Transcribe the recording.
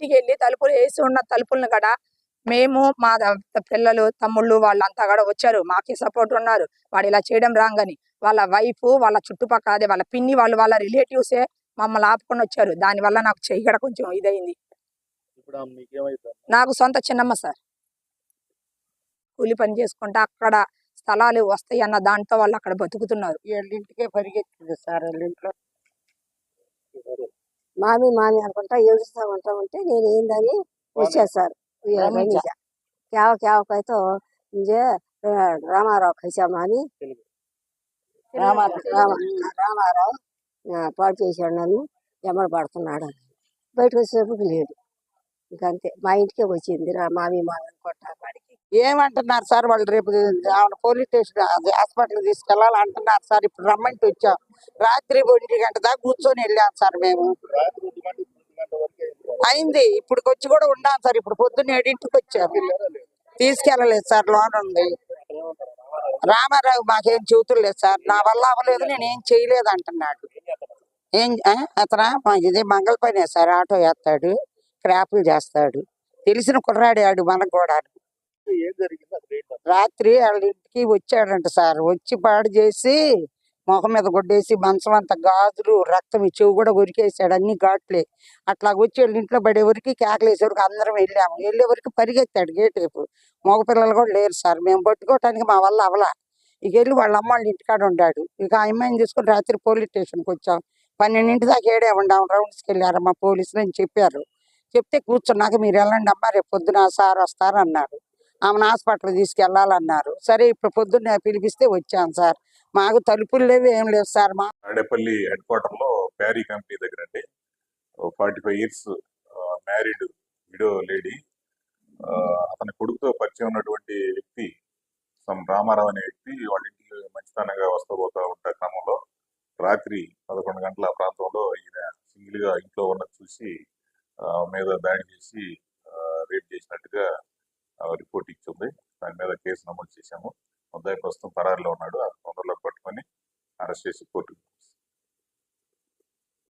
ఇంటికి వెళ్ళి తలుపులు వేసి ఉన్న తలుపులను కూడా మేము మా పిల్లలు తమ్ముళ్ళు వాళ్ళంతా కూడా వచ్చారు. మాకి సపోర్ట్ ఉన్నారు. వాడు ఇలా చేయడం రాంగని. వాళ్ళ వైఫ్ వాళ్ళ చుట్టుపక్కల అదే వాళ్ళ పిన్ని వాళ్ళు వాళ్ళ రిలేటివ్సే మమ్మల్ని ఆపుకొని వచ్చారు. దానివల్ల నాకు చెయ్యడ కొంచెం ఇదైంది నాకు సొంత చిన్నమ్మ సార్. కూలి పని చేసుకుంటే అక్కడ స్థలాలు వస్తాయి అన్న దాంతో వాళ్ళు అక్కడ బతుకుతున్నారు. వీళ్ళింటికే పరిగెత్తింది సార్ వాళ్ళింట్లో మామి మామి అనుకుంటా ఏడుస్తా ఉంటా ఉంటే నేను ఏందని వచ్చా సార్ రమేష కేవ కేవకైతే ఇంజే రామారావు కైసామా అని. రామారావు రామ రామారావు ఆ, పాడు చేశాడు నన్ను. ఎమ్మడ పడుతున్నాడు. అని బయటకు వచ్చేటప్పుడు లేడు ఇంకంతే మా ఇంటికే వచ్చింది రా మామి మామి అనుకుంటా. వాడికి ఏమంటున్నారు సార్ వాళ్ళు రేపు ఆమె పోలీస్ స్టేషన్ హాస్పిటల్ తీసుకెళ్ళాలి అంటున్నారు సార్. ఇప్పుడు రమ్మంటే వచ్చాం. రాత్రి ఒంటి గంట దాకా కూర్చొని వెళ్ళాం సార్ మేము. అయింది. ఇప్పుడు వచ్చి కూడా ఉన్నాం సార్. ఇప్పుడు పొద్దున్న ఏడింటికి వచ్చాము తీసుకెళ్ళలేదు సార్. లోన్ ఉంది. రామారావు మాకేం చూతులు లేదు సార్. నా వల్ల అవ్వలేదు. నేను ఏం చేయలేదు అంటున్నాడు. ఏం అతను? మా ఇది మంగళ పనే సార్. ఆటో వేస్తాడు క్రాపులు చేస్తాడు. తెలిసిన కుర్రాడాడు మనకు కూడా రాత్రి వాళ్ళ ఇంటికి వచ్చాడంట సార్. వచ్చి పాడు చేసి మొహం మీద కొట్టేసి మంచం అంత గాజులు రక్తం చెవు కూడా కొరికేసాడు అన్ని ఘాట్లే. అట్లా వచ్చి వాళ్ళ ఇంట్లో పడే వరకు కేకలేసే వరకు అందరం వెళ్ళాము. వెళ్ళే వరకు పరిగెత్తాడు గేట్ వైపు. మగ పిల్లలు కూడా లేరు సార్. మేము పట్టుకోవటానికి మా వల్ల అవలా ఇక వెళ్ళి వాళ్ళ అమ్మ వాళ్ళ ఇంటికాడ ఉండాడు. ఇక ఆ అమ్మాయిని తీసుకుని రాత్రి పోలీస్ స్టేషన్కి వచ్చాం. పన్నెండింటి దాకా ఏడే ఉండాం. రౌండ్స్కి వెళ్ళారు మా పోలీసులు అని చెప్పారు. చెప్తే కూర్చున్నాక మీరు వెళ్ళండి అమ్మ రేపు పొద్దున సార్ వస్తారు ఆమెను హాస్పిటల్ తీసుకెళ్ళాలన్నారు. సరే ఇప్పుడు పొద్దున్న పిలిపిస్తే వచ్చాను సార్. మాకు తలుపులు లేవు ఏం లేవు సార్. మా హెడ్ క్వార్టర్లో ప్యారీ కంపెనీ దగ్గర అండి. Forty five years married widow lady. అతని కొడుకుతో పరిచయం ఉన్నటువంటి వ్యక్తి సమ్ రామారావు అనే వ్యక్తి వాళ్ళ ఇంటికి మంచితనంగా వస్తూ పోతూ ఉంటా క్రమంలో రాత్రి పదకొండు గంటల ప్రాంతంలో ఈయన సింగిల్గా ఇంట్లో ఉన్నది చూసి మీద దాడి చేసి రేప్ చేసినట్టుగా రిపోర్ట్ ఇచ్చింది. దాని మీద కేసు నమోదు చేశాము. ముద్దాయి ప్రస్తుతం పరారులో ఉన్నాడు. ఆ తొందరలో పట్టుకొని అరెస్ట్ చేసి కోర్టు